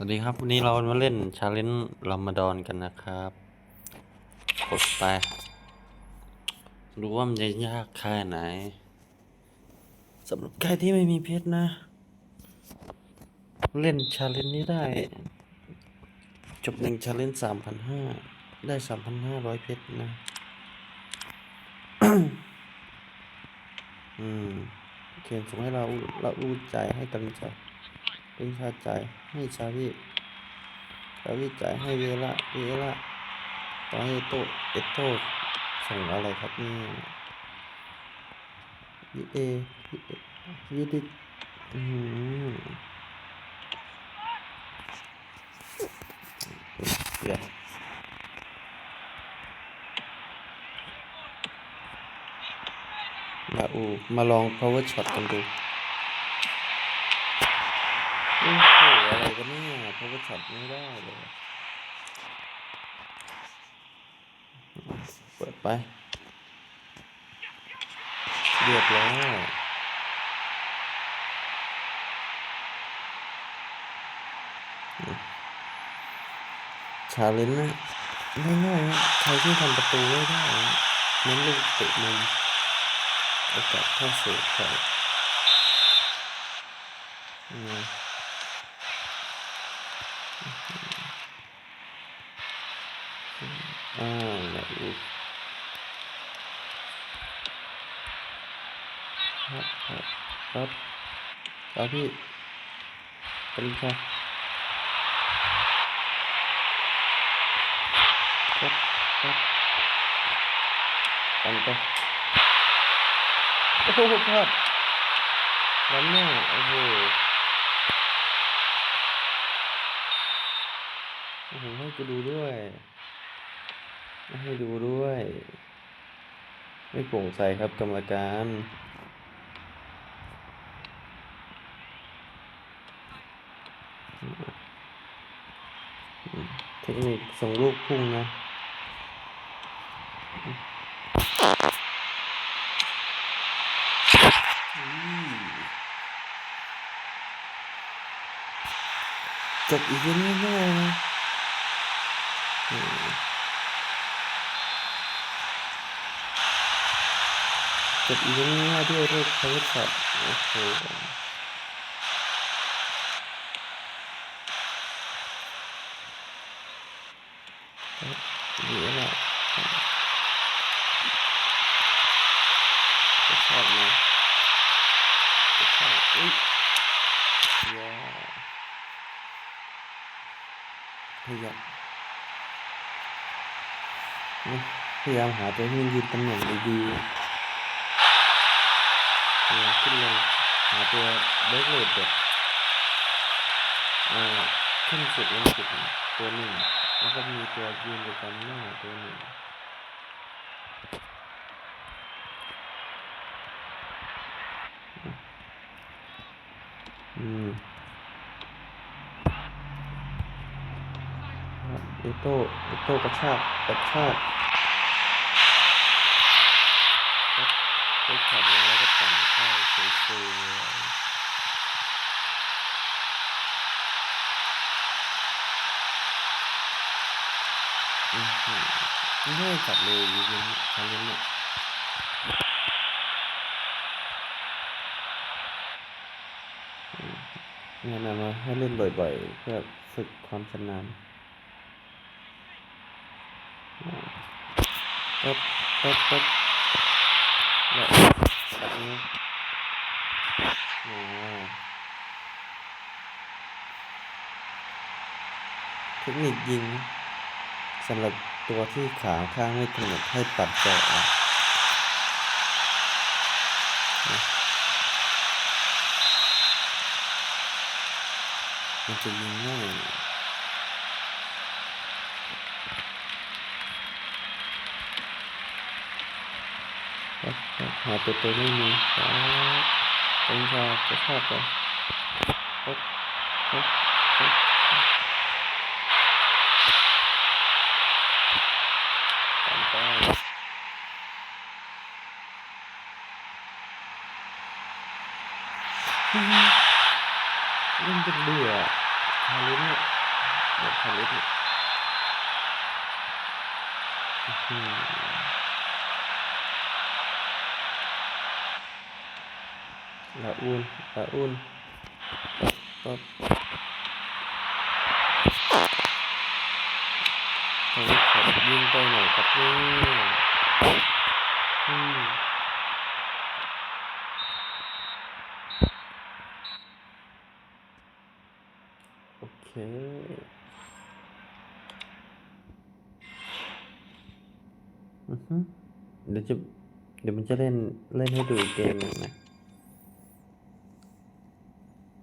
สวัสดีครับ วันนี้เรามาเล่นชาเลนจ์รามฎอนกันนะครับ กดไปดูว่ามันจะยากแค่ไหนสำหรับใครที่ไม่มีเพชรนะ เล่นชาเลนจ์นี้ได้ จบหนึ่งชาเลนจ์สามพันห้าได้สามพันห้าร้อยเพชรนะ อืมเขียนส่งให้เราเราอู้ใจให้กำลังใจเป็นชาใจ ให้ชาวิชาวิจ่ายให้เวละเวละต่อให้โตเอโตส่งอะไรครับนี่วีเอวีดิอืมเดี๋ยวมาอูมาลอง power shot กันดู โอ้โหอะไรกัน เนี่ยเพราะว่าช็อตไม่ได้เลย เปิดไป เรียบร้อยชาเลนจ์นะง่ายๆนะใครที่ทำประตูไม่ได้นะเน้นลูกเตะมุมโอกาสเข้าสู่ใครอืม อ่าแบบนี้ครับครับครับครับพี่สวัสดีครับครับครับปันไปโอ้โหพลาดล้ำหน้าโอ้โหโอ้โหให้กูดูด้วย ให้ดูด้วย ไม่โปร่งใสครับกรรมการเทคนิคส่งลูกพุ่งนะจบอีกแล้วง่ายๆนะอืม จบอีเวนต์ง่ายๆด้วยรูปพาวเวอร์โอ้โหครับนี่แหละจะชอบนะจะชอบอุ้ยว้าวพยายามพยายามหาตัวที่มันยืนตำแหน่งดีๆ ขึ้นลงหาตัวเบรกเลดแบบอ่าขึ้นสุดลงสุดตัวหนึ่งแล้วก็มีตัวยืนประจำหน้าตัวหนึ่งอืมเอโต้เอโต้กระชากกระชากไปขัดมาแล้วก็ ไม่ได้จับเลยอีเวนต์ครั้งนี้เนี่ยงานนำมาให้เล่นบ่อยๆ เพื่อฝึกความชำนาญปั๊บปั๊บปั๊บแบบนี้ เทคนิคยิงสำหรับตัวที่ขาข้างไม่ถนัดให้ปัดเจาะออกมันจะยิงง่ายหาตัวตัวไม่มีครับ เป็นชอบจะชอบเลยครับครับครับตามไปเล่นจนเบื่อชาลิ้นเนี่ยหมดชาลิ้นเนี่ยอื้อหือ ละอุ่นละอุ่นปั๊บเขาขอยิงไปหน่อยครับนี่อืมโอเคอือฮึเดี๋ยวจะเดี๋ยวมันจะเล่นเล่นให้ดูเกมหนึ่งนะ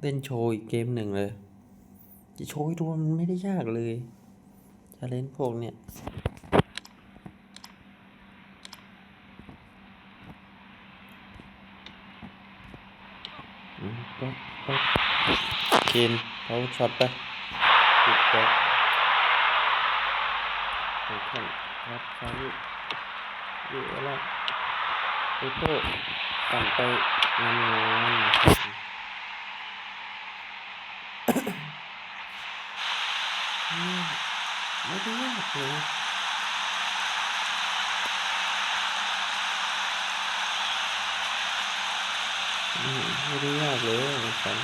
เล่นโชว์อีกเกมหนึ่งเลย จะโชว์ให้ดูมันไม่ได้ยากเลยจะเล่นพวกเนี้ยอืมปั๊บปั๊บเกมเขาช็อตไปปิดไปโอเคครับคราวนี้เยอะแล้วโอโต้ปั่นไปงานงาน อืมไม่ได้ยากเลยนะอืมไม่ได้ยากเลยฝัน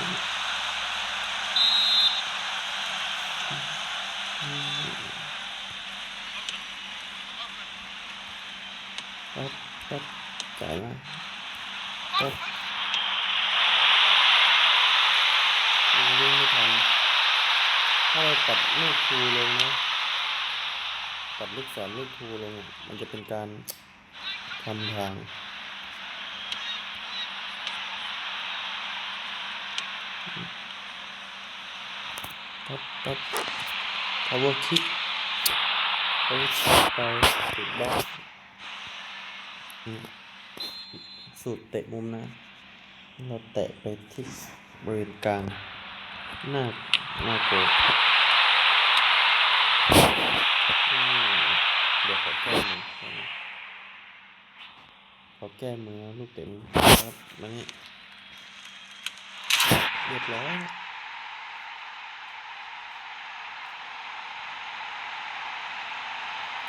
อืมปั๊บปั๊บจ่ายมาปั๊บยังวิ่งไม่ทัน ถ้าเราตัดลูกทูลงนะ ตัดลูกศรลูกทูลงอะมันจะเป็นการทำทางปั๊บปั๊บ power kick power kick ไปติดบล็อกสูตรเตะมุมนะ เราแตะไปที่บริเวณกลางหน้า น้ากลอืมเดี๋ยวขอแก้มือขอแก้มือลูกเตะมุมครับมานี่เรียบร้อย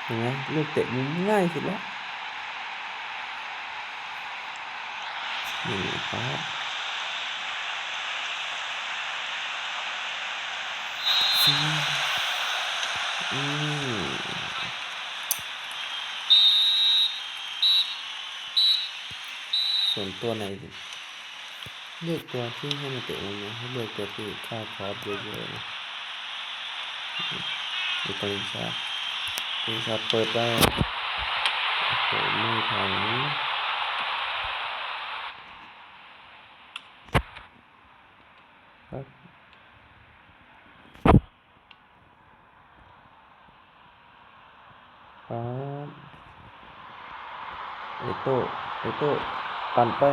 เห็นไหมลูกเตะมุมง่ายสุดแล้วนี่ครับอืมอืม ส่วนตัวไหนเลือกตัวที่ให้มันเตะมุมนะให้เลือกตัวที่ค่าคอร์สเยอะๆนะดูปริญญานี่ครับเปิดได้โอ้โหไม่ทันครับครับ เอโต้เอโต้ปั่นไป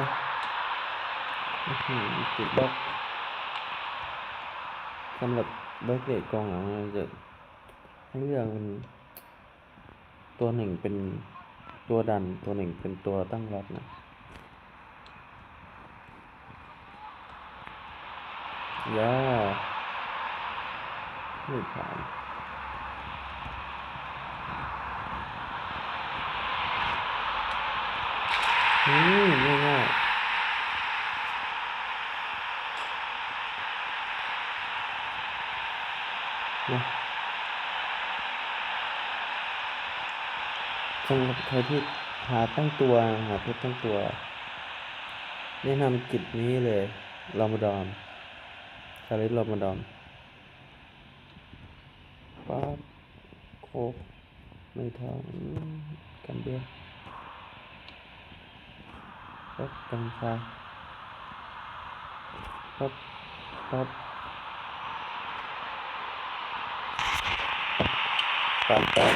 ติดบล็อกสำหรับแบ็คเกตกองหลังจะให้เลือกเป็นตัวหนึ่งเป็นตัวดันตัวหนึ่งเป็นตัวตั้งรับนะย่าไม่ผ่าน อืมง่ายๆนะสำหรับใครที่หาตั้งตัวหาเพชรตั้งตัว แนะนำกิจนี้เลยรอมฎอนชาลิตรอมฎอนป๊าบโคกไม่ทองกันเบียร์ ปั๊บกัญชาปั๊บปั๊บปานแปน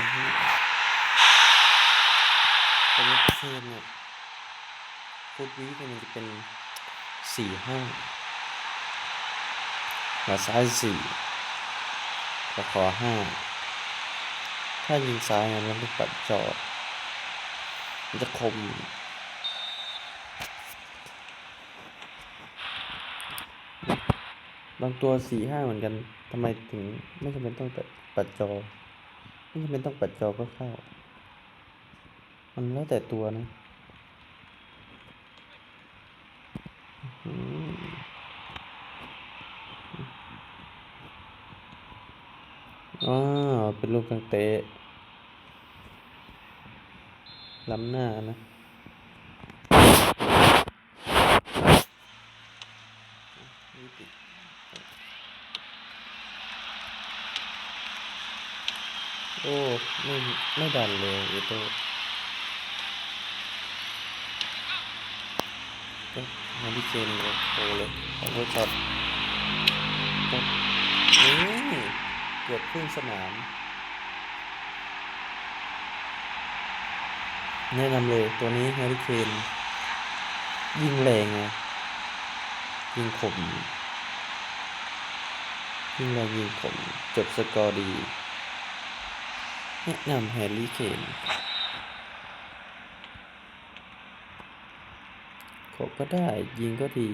ตอนนี้เพิ่มเนี่ยฟุตวีเนี่ยมันจะเป็นสี่ห้าขาซ้ายสี่ขาขวาห้าถ้ายิงซ้ายเนี่ยมันจะปัดจอมันจะคมางตัวสี่ห้าเหมือนกันทำไมถึงไม่จำเป็นต้องปัดจอ ไม่จำเป็นต้องปัดจอก็เข้า มันแล้วแต่ตัวนะอื้อหือเป็นรูปกางเตะล้ำหน้านะ โอ้ ไม่ไม่ดันเลยเอโต้ก็มาที่เจนเลยโตเลยขอโทษช็อตก็นี่เกือบครึ่งสนาม แนะนำเลยตัวนี้แฮร์รี่เคนยิงแรงไงยิงขมยิงแรงยิงขมจบสกอร์ดี แนะนำแฮร์รี่เคนขบก็ได้ยิงก็ดี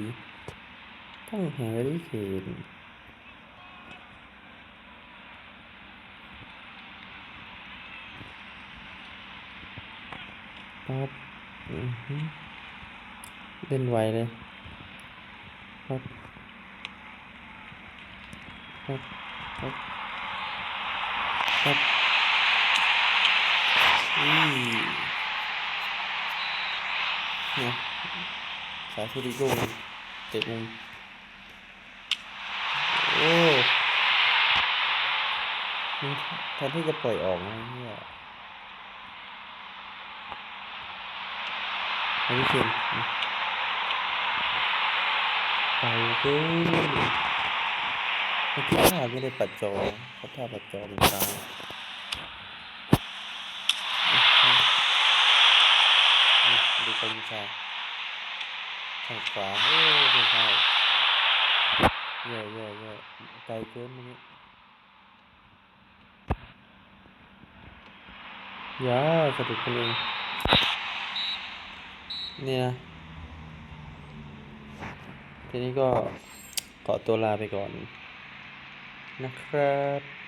ต้องแฮร์รี่เคนปั๊บอือหือเล่นไวเลยปั๊บปั๊บปั๊บปั๊บอืม เนี่ยสายสุริโกงเตะมุมโอ้แทนที่จะปล่อยออกนะเนี่ยเอาพี่เคนเบาเกินเมื่อกี้ถ้าไม่ได้ปัดจอเพราะถ้าปัดจอมันค้าง นี่ดูกลิงชาทางขวาโอ้ไม่ใช่เย่เย่เย่ไกลเกินมันนี้อย่าสะดุดคนเองเนี่ยนะทีนี้ก็ขอตัวลาไปก่อนนะครับ